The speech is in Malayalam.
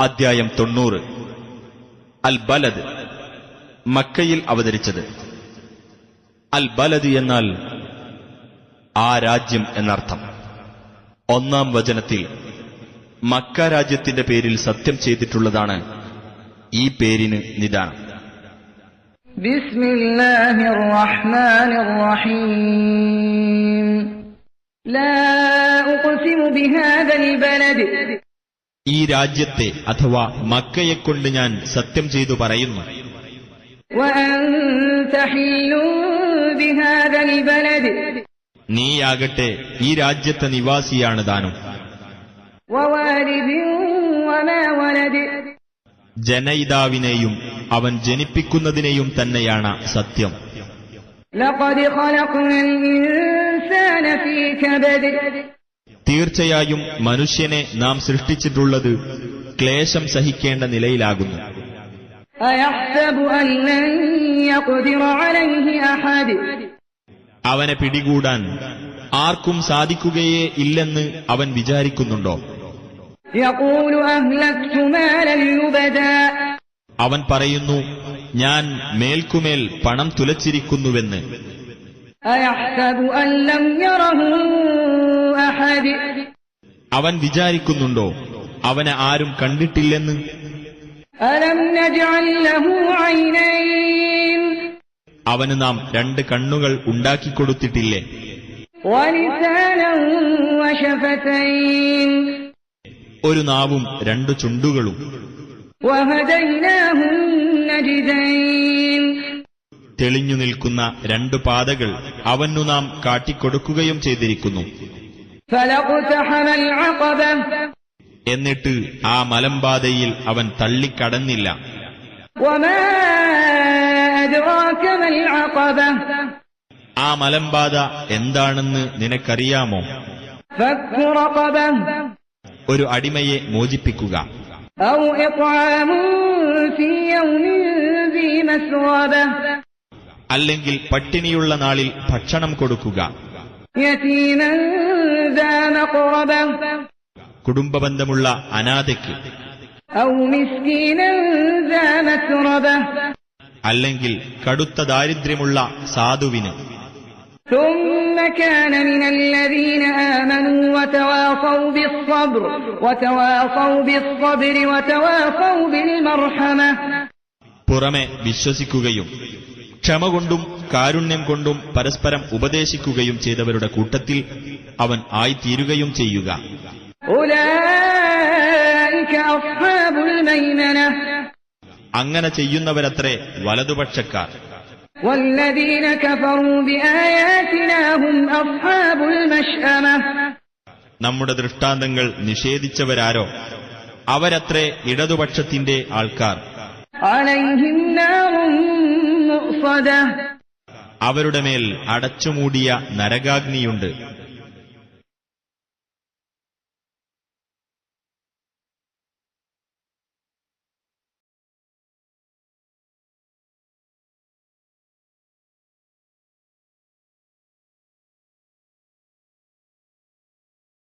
അദ്ധ്യായം തൊണ്ണൂറ് അൽ ബലദ് മക്കയിൽ അവതരിച്ചത് അൽ ബലദ് എന്നാൽ ആ രാജ്യം എന്നർത്ഥം ഒന്നാം വചനത്തിൽ മക്ക രാജ്യത്തിന്റെ പേരിൽ സത്യം ചെയ്തിട്ടുള്ളതാണ് ഈ പേരിന് നിദാനം بسم الله الرحمن الرحيم لا أقسم بهذا البلد ഈ രാജ്യത്തെ അഥവാ മക്കയെക്കൊണ്ട് ഞാൻ സത്യം ചെയ്തു പറയുന്നു. നീയാകട്ടെ ഈ രാജ്യത്തെ നിവാസിയാണ് താനും. ജനയിതാവിനെയും അവൻ ജനിപ്പിക്കുന്നതിനെയും തന്നെയാണ് സത്യം. ഖലഖ്നൽ ഇൻസാന ഫീ തീർച്ചയായും മനുഷ്യനെ നാം സൃഷ്ടിച്ചിട്ടുള്ളത് ക്ലേശം സഹിക്കേണ്ട നിലയിലാകുന്നു. അവനെ പിടികൂടാൻ ആർക്കും സാധിക്കുകയേ ഇല്ലെന്ന് അവൻ വിചാരിക്കുന്നുണ്ടോ? അവൻ പറയുന്നു ഞാൻ മേൽക്കുമേൽ പണം തുലച്ചിരിക്കുന്നുവെന്ന്. അയഹ്സബു അല്ലം യറഹൂ അവൻ വിചാരിക്കുന്നുണ്ടോ? അവനെ ആരും കണ്ടിട്ടില്ലെന്ന്? അവന് നാം രണ്ട് കണ്ണുകൾ ഉണ്ടാക്കിക്കൊടുത്തിട്ടില്ലേ? ഒരു നാവും രണ്ടു ചുണ്ടുകളും. തെളിഞ്ഞു നിൽക്കുന്ന രണ്ടു പാതകൾ അവനു നാം കാട്ടിക്കൊടുക്കുകയും ചെയ്തിരിക്കുന്നു. എന്നിട്ട് ആ മലമ്പാതയിൽ അവൻ തള്ളിക്കടന്നില്ല. ആ മലമ്പാത എന്താണെന്ന് നിനക്കറിയാമോ? ഒരു അടിമയെ മോചിപ്പിക്കുക. അല്ലെങ്കിൽ പട്ടിണിയുള്ള നാളിൽ ഭക്ഷണം കൊടുക്കുക. കുടുംബബന്ധമുള്ള അനാഥയ്ക്ക്. അല്ലെങ്കിൽ കടുത്ത ദാരിദ്ര്യമുള്ള സാധുവിന്. പുറമെ വിശ്വസിക്കുകയും ക്ഷമ കൊണ്ടും കാരുണ്യം കൊണ്ടും പരസ്പരം ഉപദേശിക്കുകയും ചെയ്തവരുടെ കൂട്ടത്തിൽ അവൻ ആയിത്തീരുകയും ചെയ്യുക. അങ്ങനെ ചെയ്യുന്നവരത്രേ വലതുപക്ഷക്കാർ. നമ്മുടെ ദൃഷ്ടാന്തങ്ങൾ നിഷേധിച്ചവരാരോ? അവരത്രേ ഇടതുപക്ഷത്തിന്റെ ആൾക്കാർ. അവരുടെ മേൽ അടച്ചുമൂടിയ നരകാഗ്നിയുണ്ട്.